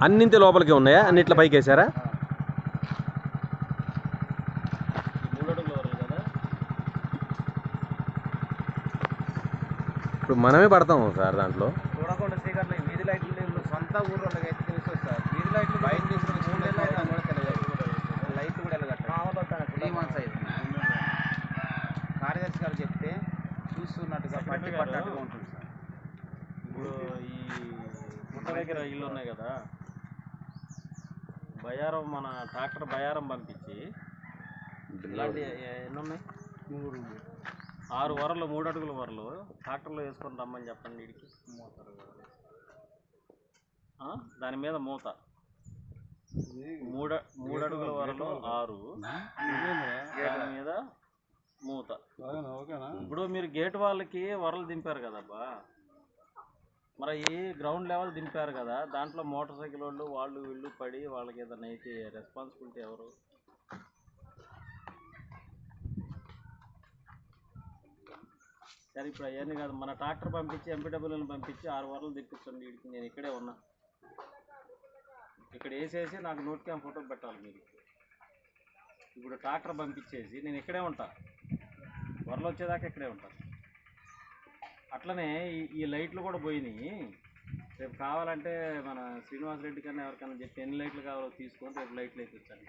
అన్నింటి లోపలికి ఉన్నాయా? అన్నిట్ల పైకి వేసారా ఇప్పుడు మనమే పడతాం సార్ దాంట్లో. చూడకుండా వీధి లైట్లు సొంత ఊరు అయితే తెలుసు సార్. వీధి లైట్లు బయట తీసుకుని మూడేళ్ళు అయితే కూడా తెలియదు లైట్లు కూడా త్రీ మంత్స్ అయింది కార్యదర్శి గారు చెప్తే చూస్తున్నట్టుగా పట్టి పట్టినట్టుగా ఉంటుంది సార్. ఇప్పుడు ఈ గుట్ట దగ్గర ఇల్లు ఉన్నాయి కదా బయారం మన ట్రాక్టర్ బయారం పంపించి. ఇలాంటి ఎన్ని ఉన్నాయి ఆరు వరలు మూడు అడుగుల వరలు. ట్రాక్టర్లో వేసుకొని రమ్మని చెప్పండి వీడికి. ఆ? దాని మీద మూత. మూడ మూడు అడుగుల వరలు ఆరు. దాని మీద మూత. ఇప్పుడు మీరు గేట్ వాళ్ళకి వరలు దింపారు కదబ్బా. మరి ఈ గ్రౌండ్ లెవెల్ దింపారు కదా దాంట్లో మోటార్ సైకిల్ వాళ్ళు వాళ్ళు వీళ్ళు పడి వాళ్ళకి ఏదైనా అయితే రెస్పాన్సిబిలిటీ ఎవరు? సరే ఇప్పుడు అవన్నీ కాదు. మన ట్రాక్టర్ పంపించి ఎంపీడబ్ల్యూని పంపించి ఆరు వరలు దిప్పించండి వీడికి నేను ఇక్కడే ఉన్నా. ఇక్కడ వేసేసి నాకు నోట్ క్యామ్ ఫోటో పెట్టాలి మీరు. ఇప్పుడు ట్రాక్టర్ పంపించేసి నేను ఇక్కడే ఉంటా. వరలు వచ్చేదాకా ఇక్కడే ఉంటాను అట్లనే ఈ ఈ లైట్లు కూడా పోయినాయి. రేపు కావాలంటే మన శ్రీనివాస్ రెడ్డి కన్నా ఎవరికైనా చెప్పి ఎన్ని లైట్లు కావాలో తీసుకొని రేపు లైట్లు వేయించండి